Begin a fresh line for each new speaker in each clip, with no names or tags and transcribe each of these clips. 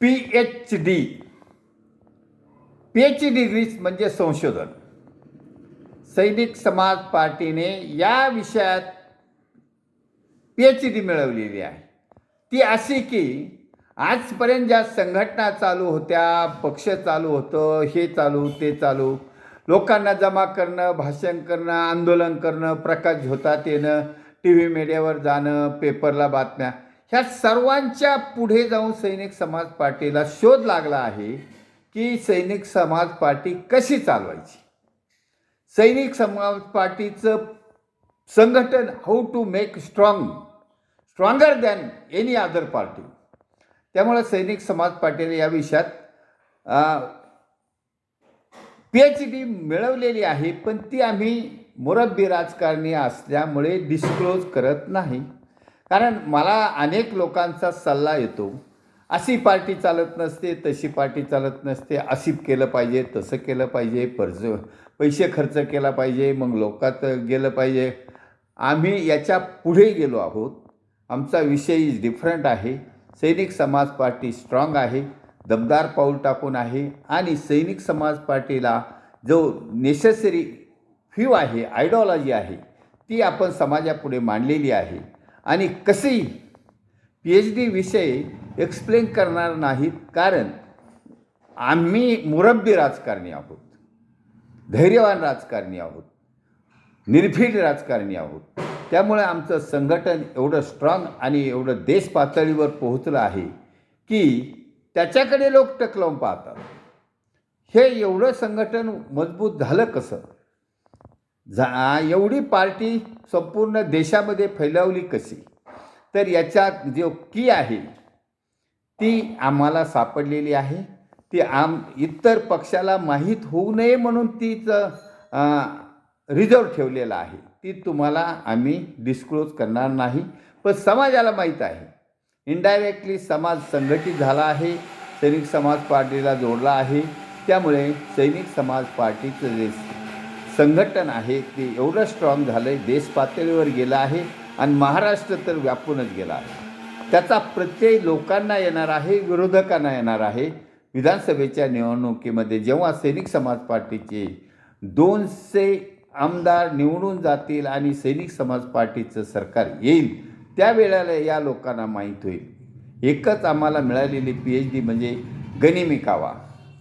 P H D. P H degrees म्हणजे संशोधन. सैनिक समाज पार्टीने या विषयात पी एच डी मिळवलेली आहे. ती अशी की आजपर्यंत ज्या संघटना चालू होत्या पक्ष चालू होतं हे चालू ते चालू लोकांना जमा करणं भाषण करणं आंदोलन करणं प्रकाश झोतात येणं टी व्ही मीडियावर जाणं पेपरला बातम्या. ह्या सर्वांच्या पुढे जाऊन सैनिक समाज पार्टीला शोध लागला आहे की सैनिक समाज पार्टी कशी चालवायची? सैनिक समाज पार्टीचं संघटन how to make strong stronger than any other party त्यामुळे सैनिक समाज पार्टीने या विषयात पी एच डी मिळवलेली आहे पण ती आम्ही मुरब्बी राजकारणी असल्यामुळे डिस्क्लोज करत नाही. कारण मला अनेक लोकांचा सल्ला येतो. अशी पार्टी चालत नसते तशी पार्टी चालत नसते. अशी केलं पाहिजे तसं केलं पाहिजे पर्ज पैसे खर्च केला पाहिजे मग लोकात गेलं पाहिजे. आम्ही याच्यापुढे गेलो आहोत. आमचा विषय इज डिफरंट आहे. सैनिक समाज पार्टी स्ट्रॉंग आहे. दमदार पाऊल टाकून आहे. आणि सैनिक समाज पार्टीला जो नेसेसरी फ्यू आहे आयडिओलॉजी आहे ती आपण समाजापुढे मांडलेली आहे. आणि कसेही पी एच डी विषय एक्सप्लेन करणार नाहीत कारण आम्ही मुरब्बी राजकारणी आहोत धैर्यवान राजकारणी आहोत निर्भीड राजकारणी आहोत. त्यामुळे आमचं संघटन एवढं स्ट्रॉंग आणि एवढं देश पातळीवर पोहोचलं आहे की त्याच्याकडे लोक टकलावून पाहतात. हे एवढं संघटन मजबूत झालं कसं? जा एवढी पार्टी संपूर्ण देशामध्ये फैलावली कशी? तर याच्या जो की आहे ती आम्हाला सापडलेली आहे. ती आम इतर पक्षाला माहीत होऊ नये म्हणून तीचं रिझर्व ठेवलेलं आहे. ती तुम्हाला आम्ही डिस्क्लोज करणार नाही. पण समाजाला माहीत आहे. इनडायरेक्टली समाज संघटित झाला आहे. सैनिक समाज पार्टीला जोडला आहे. त्यामुळे सैनिक समाज पार्टीचं जे संघटन आहे ते एवढं स्ट्रॉंग झालं आहे देश पातळीवर गेलं आहे आणि महाराष्ट्र तर व्यापूनच गेला आहे. त्याचा प्रत्यय लोकांना येणार आहे विरोधकांना येणार आहे. विधानसभेच्या निवडणुकीमध्ये जेव्हा सैनिक समाज पार्टीचे दोनशे आमदार निवडून जातील आणि सैनिक समाज पार्टीचं सरकार येईल त्यावेळेला या लोकांना माहीत होईल. एकच आम्हाला मिळालेली पी एच डी म्हणजे गनिमी कावा.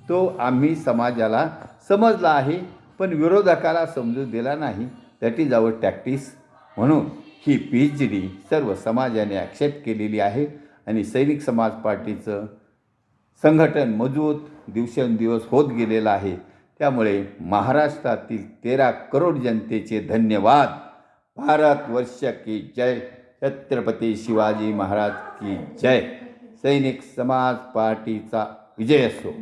तो आम्ही समाजाला समजला आहे. पण विरोधकाला समजू दिला नाही. दॅट इज आवर टॅक्टिस म्हणून ही पी एच डी सर्व समाजाने ॲक्सेप्ट केलेली आहे आणि सैनिक समाज पार्टीचं संघटन मजबूत दिवसेंदिवस होत गेलेलं आहे. त्यामुळे महाराष्ट्रातील तेरा करोड जनतेचे धन्यवाद. भारत वर्ष की जय. छत्रपती शिवाजी महाराज की जय. सैनिक समाज पार्टीचा विजय असो.